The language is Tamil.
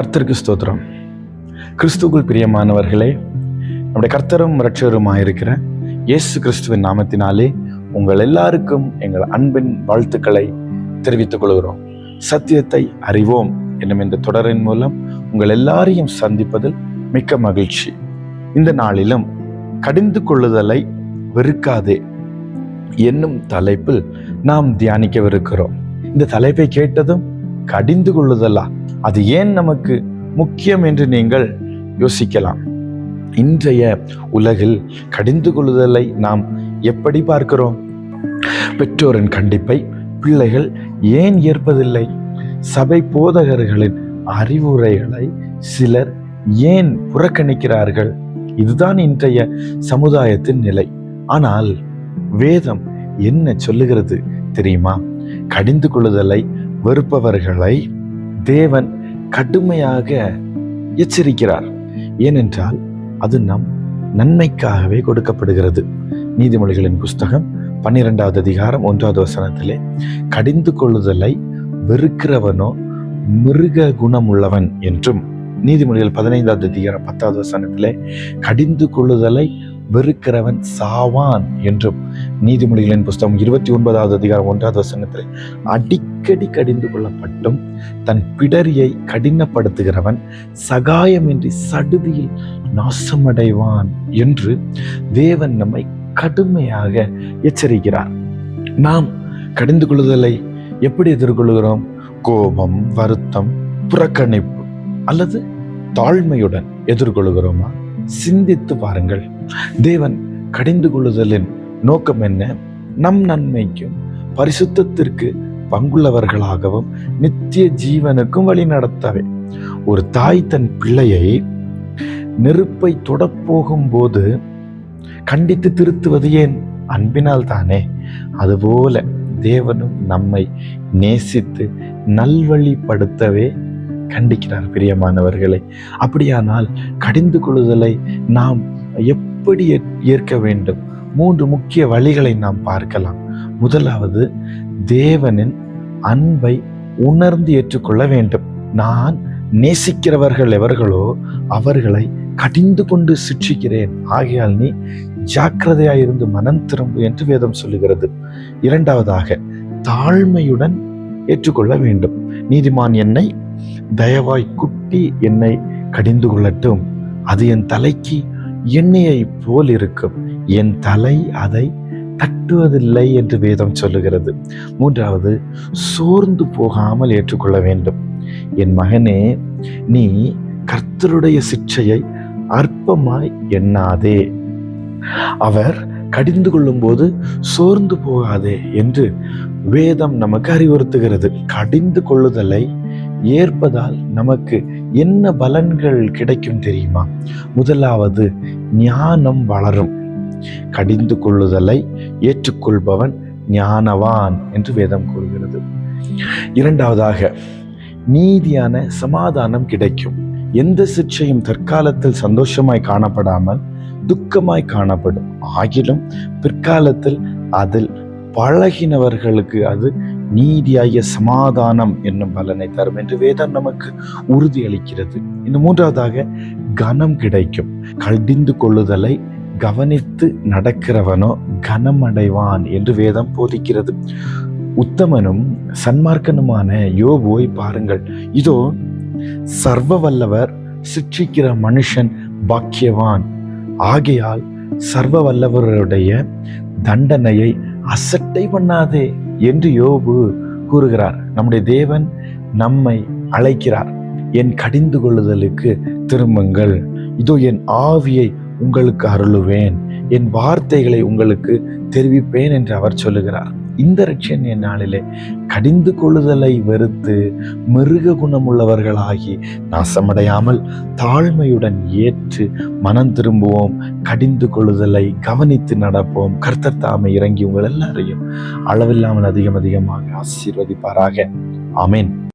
கர்த்தருக்கு ஸ்தோத்திரம். கிறிஸ்துக்குள் பிரியமானவர்களே நம்முடைய கர்த்தரும் இருக்கிற இயேசு கிறிஸ்துவின் நாமத்தினாலே உங்கள் எல்லாருக்கும் எங்கள் அன்பின் வாழ்த்துக்களை தெரிவித்துக் கொள்கிறோம். சத்தியத்தை அறிவோம் என்னும் இந்த தொடரின் மூலம் உங்கள் எல்லாரையும் சந்திப்பதில் மிக்க மகிழ்ச்சி. இந்த நாளிலும் கடிந்து கொள்ளுதலை வெறுக்காதே என்னும் தலைப்பில் நாம் தியானிக்கவிருக்கிறோம். இந்த தலைப்பை கேட்டதும் கடிந்து கொள்ளுதலா? அது ஏன் நமக்கு முக்கியம் என்று நீங்கள் யோசிக்கலாம். இன்றைய உலகில் கடிந்து கொள்ளுதலை நாம் எப்படி பார்க்கிறோம்? பெற்றோரின் கண்டிப்பை பிள்ளைகள் ஏன் ஏற்பதில்லை? சபை போதகர்களின் அறிவுரைகளை சிலர் ஏன் புறக்கணிக்கிறார்கள்? இதுதான் இன்றைய சமுதாயத்தின் நிலை. ஆனால் வேதம் என்ன சொல்லுகிறது தெரியுமா? கடிந்து கொள்ளுதலை வெறுப்பவர்களை தேவன் கடுமையாக எச்சரிக்கிறார். ஏனென்றால் அது நம் நன்மைக்காகவே கொடுக்கப்படுகிறது. நீதிமொழிகளின் புஸ்தகம் பன்னிரெண்டாவது அதிகாரம் ஒன்றாவது வசனத்திலே கடிந்து கொள்ளுதலை வெறுக்கிறவனோ மிருக குணமுள்ளவன் என்றும் நீதிமொழிகள் பதினைந்தாவது அதிகாரம் பத்தாவது வசனத்திலே கடிந்து கொள்ளுதலை வெறுக்கிறவன் சாவான் என்றும் நீதிமொழிகளின் புஸ்தகம் இருபத்தி ஒன்பதாவது அதிகாரம் ஒன்றாவது வசனத்தில் அடிக்கடி கடிந்து கொள்ளப்பட்டும். தன் பிடரியை கடினப்படுத்துகிறவன் சகாயமின்றி சடுதியில் நாசமடைவான் என்று தேவன் நம்மை கடுமையாக எச்சரிக்கிறார். நாம் கடிந்து கொள்ளுதலை எப்படி எதிர்கொள்கிறோம்? கோபம் வருத்தம் புறக்கணிப்பு அல்லது தாழ்மையுடன் எதிர்கொள்கிறோமா? சிந்தித்து பாருங்கள். தேவன் கடிந்து கொள்ளுதலின் நோக்கம் என்ன? நம் நன்மைக்கும் பரிசுத்தத்திற்கு பங்குள்ளவர்களாகவும் நித்திய ஜீவனுக்கும் வழி நடத்தவே. ஒரு தாய் தன் பிள்ளையை நெருப்பை தொடப்போகும் போது கண்டித்து திருத்துவது ஏன்? அன்பினால் தானே அதுபோல தேவனும் நம்மை நேசித்து நல்வழிப்படுத்தவே கண்டிக்கிறார் பிரியமானவர்களை. அப்படியானால் கடிந்து கொள்ளுதலை நாம் எப்படி ஏற்க வேண்டும். மூன்று முக்கிய வழிகளை நாம் பார்க்கலாம். முதலாவது தேவனின் அன்பை உணர்ந்து ஏற்றுக்கொள்ள வேண்டும். நான் நேசிக்கிறவர்கள் எவர்களோ அவர்களை கடிந்து கொண்டு சிற்றிக்கிறேன் ஆகையால் நீ ஜாக்கிரதையாயிருந்து மனம் திரும்பு என்று வேதம் சொல்லுகிறது. இரண்டாவதாக தாழ்மையுடன் ஏற்றுக்கொள்ள வேண்டும். நீதிமான் என்னை தயவாய் குட்டி என்னை கடிந்து கொள்ளட்டும். அது என் தலைக்கு எண்ணெயை போல் இருக்கும் என் தலை அதை தட்டுவதில்லை என்று வேதம் சொல்லுகிறது. மூன்றாவது சோர்ந்து போகாமல் ஏற்றுக்கொள்ள வேண்டும். என் மகனே நீ கர்த்தருடைய சிற்றையை அற்பமாய் எண்ணாதே. அவர் கடிந்து கொள்ளும் போது சோர்ந்து போகாதே என்று வேதம் நமக்கு அறிவுறுத்துகிறது. கடிந்து கொள்ளுதலை ஏற்பதால் நமக்கு என்ன பலன்கள் கிடைக்கும் தெரியுமா? முதலாவது ஞானம் வளரும். கடிந்து கொள்ளுதலை ஏற்றுக்கொள்பவன் ஞானவான் என்று வேதம் கூறுகிறது. இரண்டாவதாக நீதியான சமாதானம் கிடைக்கும். எந்த சிற்றையும் தற்காலத்தில் சந்தோஷமாய் காணப்படாமல் துக்கமாய் காணப்படும். ஆகிலும் பிற்காலத்தில் அதில் பழகினவர்களுக்கு அது நீதியாகிய சமாதானம் என்னும் பலனை தரும் என்று வேதம் நமக்கு உறுதி அளிக்கிறது இன்னும் மூன்றாவதாக கனம் கிடைக்கும். கடிந்து கொள்ளுதலை கவனித்து நடக்கிறவனோ கனம் அடைவான் என்று வேதம் போதிக்கிறது. உத்தமனும் சன்மார்க்கனுமான யோபுவை பாருங்கள். இதோ சர்வ வல்லவர் சிற்றிக்கிற மனுஷன் பாக்கியவான். ஆகையால் சர்வ வல்லவருடைய தண்டனையை அசட்டை பண்ணாதே. என்று யோபு கூறுகிறார். நம்முடைய தேவன் நம்மை அழைக்கிறார். என் கடிந்து கொள்ளுதலுக்கு திரும்புங்கள். இதோ என் ஆவியை உங்களுக்கு அருளுவேன். என் வார்த்தைகளை உங்களுக்கு தெரிவிப்பேன் என்று அவர் சொல்லுகிறார். இந்த ரட்சணிய நாளிலே கடிந்து கொள்ளுதலை வெறுத்து மிருக குணமுள்ளவர்களாகி நாசமடையாமல் தாழ்மையுடன் ஏற்று மனம் திரும்புவோம். கடிந்து கொள்ளுதலை கவனித்து நடப்போம். கர்த்தர் தாமை இறங்கி உங்கள் எல்லாரையும் அளவில்லாமல் அதிகம் அதிகமாக ஆசீர்வதிப்பாராக. ஆமேன்.